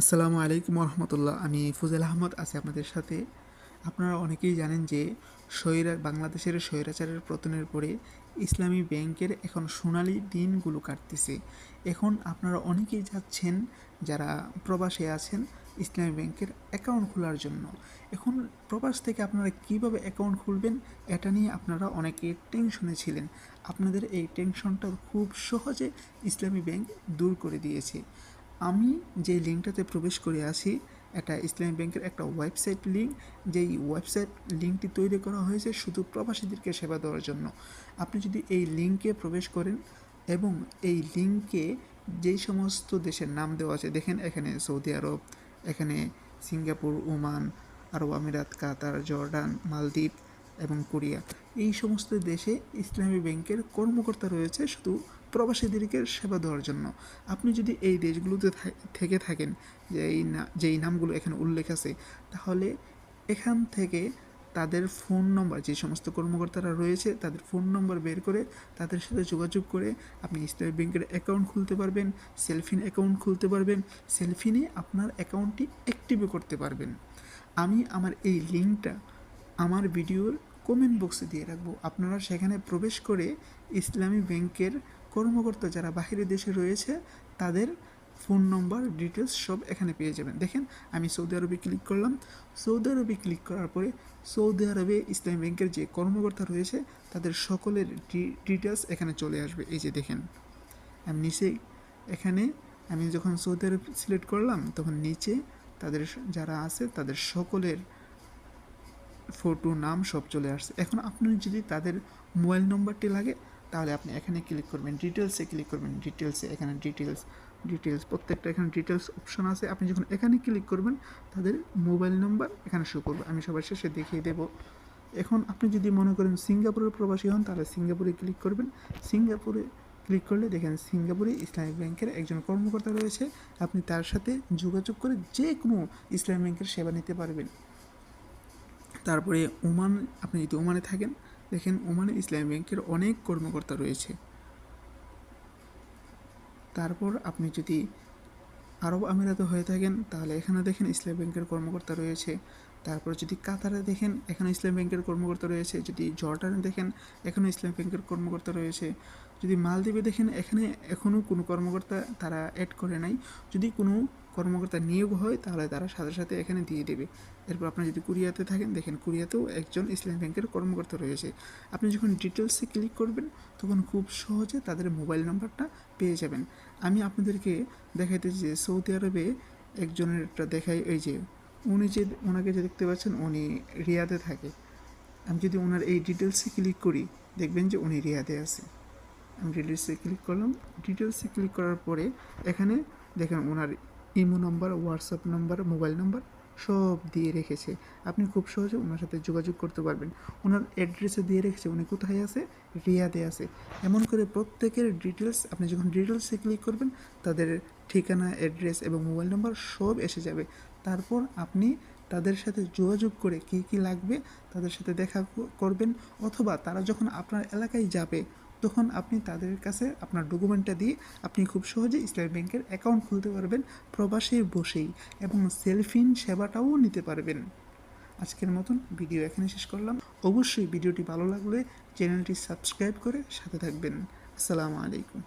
আসসালামু আলাইকুম রহমতুল্লাহ আমি ফুজাল আহমদ, আছি আপনাদের সাথে। আপনারা অনেকেই জানেন যে স্বৈরা, বাংলাদেশের স্বৈরাচারের পতনের পরে ইসলামী ব্যাংকের এখন সোনালি দিনগুলো কাটতেছে। এখন আপনারা অনেকেই যাচ্ছেন, যারা প্রবাসে আছেন, ইসলামী ব্যাংকের অ্যাকাউন্ট খোলার জন্য। এখন প্রবাস থেকে আপনারা কীভাবে অ্যাকাউন্ট খুলবেন, এটা নিয়ে আপনারা অনেকে টেনশনে ছিলেন। আপনাদের এই টেনশনটা খুব সহজে ইসলামী ব্যাংক দূর করে দিয়েছে। আমি যে লিঙ্কটাতে প্রবেশ করে আছি এটা ইসলামী ব্যাংকের একটা ওয়েবসাইট লিঙ্ক, যেই ওয়েবসাইট লিঙ্কটি তৈরি করা হয়েছে শুধু প্রবাসীদেরকে সেবা দেওয়ার জন্য। আপনি যদি এই লিঙ্কে প্রবেশ করেন এবং এই লিঙ্কে যেই সমস্ত দেশের নাম দেওয়া আছে, দেখেন এখানে সৌদি আরব, এখানে সিঙ্গাপুর, ওমান, আরব আমিরাত, কাতার, জর্ডান, মালদ্বীপ এবং কোরিয়া, এই সমস্ত দেশে ইসলামী ব্যাংকের কর্মকর্তা রয়েছে শুধু প্রবাসীদেরকে সেবা দেওয়ার জন্য। আপনি যদি এই দেশগুলোতে থেকে থাকেন, যে এই না যেই নামগুলো এখানে উল্লেখ আছে, তাহলে এখান থেকে তাদের ফোন নম্বর, যে সমস্ত কর্মকর্তারা রয়েছে, তাদের ফোন নম্বর বের করে তাদের সাথে যোগাযোগ করে আপনি ইসলামী ব্যাংকের অ্যাকাউন্ট খুলতে পারবেন, সেলফিন অ্যাকাউন্ট খুলতে পারবেন, সেলফিনে আপনার অ্যাকাউন্টটি অ্যাক্টিভও করতে পারবেন। আমি আমার এই লিঙ্কটা আমার ভিডিওর কমেন্ট বক্সে দিয়ে রাখব। আপনারা সেখানে প্রবেশ করে ইসলামী ব্যাংকের কর্মকর্তা যারা বাহিরে দেশে রয়েছে, তাদের ফোন নম্বর ডিটেলস সব এখানে পেয়ে যাবেন। দেখেন, আমি সৌদি আরবে ক্লিক করলাম। সৌদি আরবে ক্লিক করার পরে সৌদি আরবে ইসলামী ব্যাংকের যে কর্মকর্তা রয়েছে, তাদের সকলের ডিটেলস এখানে চলে আসবে। এই যে দেখেন, আমি নিচে এখানে আমি যখন সৌদি আরব সিলেক্ট করলাম, তখন নিচে তাদের যারা আছে, তাদের সকলের ফটো নাম সব চলে আসছে। এখন আপনি যদি তাদের মোবাইল নম্বরটি লাগে তাহলে আপনি এখানে ক্লিক করবেন ডিটেলসে ক্লিক করবেন ডিটেলসে এখানে ডিটেলস ডিটেলস প্রত্যেকটা এখানে ডিটেলস অপশন আছে। আপনি যখন এখানে ক্লিক করবেন, তাদের মোবাইল নম্বর এখানে শো করবে। আমি সবার শেষে দেখিয়ে দেবো। এখন আপনি যদি মনে করেন সিঙ্গাপুরের প্রবাসী হন, তাহলে সিঙ্গাপুরে ক্লিক করবেন। সিঙ্গাপুরে ক্লিক করলে দেখেন সিঙ্গাপুরে ইসলামিক ব্যাংকের একজন কর্মকর্তা রয়েছে। আপনি তার সাথে যোগাযোগ করে যে কোনো ইসলামিক ব্যাংকের সেবা নিতে পারবেন। তারপরে ওমান, আপনি যদি ওমানে থাকেন দেখেন, ওমানে ইসলামী ব্যাংকের অনেক কর্মকর্তা রয়েছে। তারপর আপনি যদি আরব আমিরাতে হয়ে থাকেন, তাহলে এখানে দেখেন ইসলামী ব্যাংকের কর্মকর্তা রয়েছে। তারপর যদি কাতারে দেখেন, এখানে ইসলাম ব্যাংকের কর্মকর্তা রয়েছে। যদি জর্ডানে দেখেন, এখানেও ইসলাম ব্যাংকের কর্মকর্তা রয়েছে। যদি মালদ্বীপে দেখেন, এখানে এখনও কোনো কর্মকর্তা তারা অ্যাড করে নাই। যদি কোনো কর্মকর্তা নিয়োগ হয়, তাহলে তারা সাথে সাথে এখানে দিয়ে দেবে। এরপর আপনি যদি কুরিয়াতে থাকেন, দেখেন কুরিয়াতেও একজন ইসলাম ব্যাংকের কর্মকর্তা রয়েছে। আপনি যখন ডিটেলসে ক্লিক করবেন, তখন খুব সহজে তাদের মোবাইল নাম্বারটা পেয়ে যাবেন। আমি আপনাদেরকে দেখাইতেছি যে সৌদি আরবে একজনের একটা দেখাই, এই যে উনি যে ওনাকে যে দেখতে পাচ্ছেন, উনি রিয়াদে থাকে। আমি যদি ওনার এই ডিটেলসে ক্লিক করি, দেখবেন যে উনি রিয়াদে আছে। আমি ডিটেলসে ক্লিক করলাম। ডিটেলসে ক্লিক করার পরে এখানে দেখেন ওনার imo number, WhatsApp number, mobile number সব দিয়ে রেখেছে। আপনি খুব সহজে ওনার সাথে যোগাযোগ করতে পারবেন। ওনার অ্যাড্রেসে দিয়ে রেখেছে, উনি কোথায় আছে? রিয়াদে আছে। এমন করে প্রত্যেকের ডিটেলস আপনি যখন ডিটেলসে ক্লিক করবেন, তাদের ঠিকানা, অ্যাড্রেস এবং মোবাইল নাম্বার সব এসে যাবে। তারপর আপনি তাদের সাথে যোগাযোগ করে কী কী লাগবে তাদের সাথে দেখা করবেন অথবা তারা যখন আপনার এলাকায় যাবে, তখন আপনি তাদের কাছে আপনার ডকুমেন্টটা দিয়ে আপনি খুব সহজে ইসলামী ব্যাংকের অ্যাকাউন্ট খুলতে পারবেন, প্রবাসে বসেই এবং সেলফিন সেবাটাও নিতে পারবেন। আজকের মতন ভিডিও এখানে শেষ করলাম। অবশ্যই ভিডিওটি ভালো লাগলে চ্যানেলটি সাবস্ক্রাইব করে সাথে থাকবেন। আসসালামু আলাইকুম।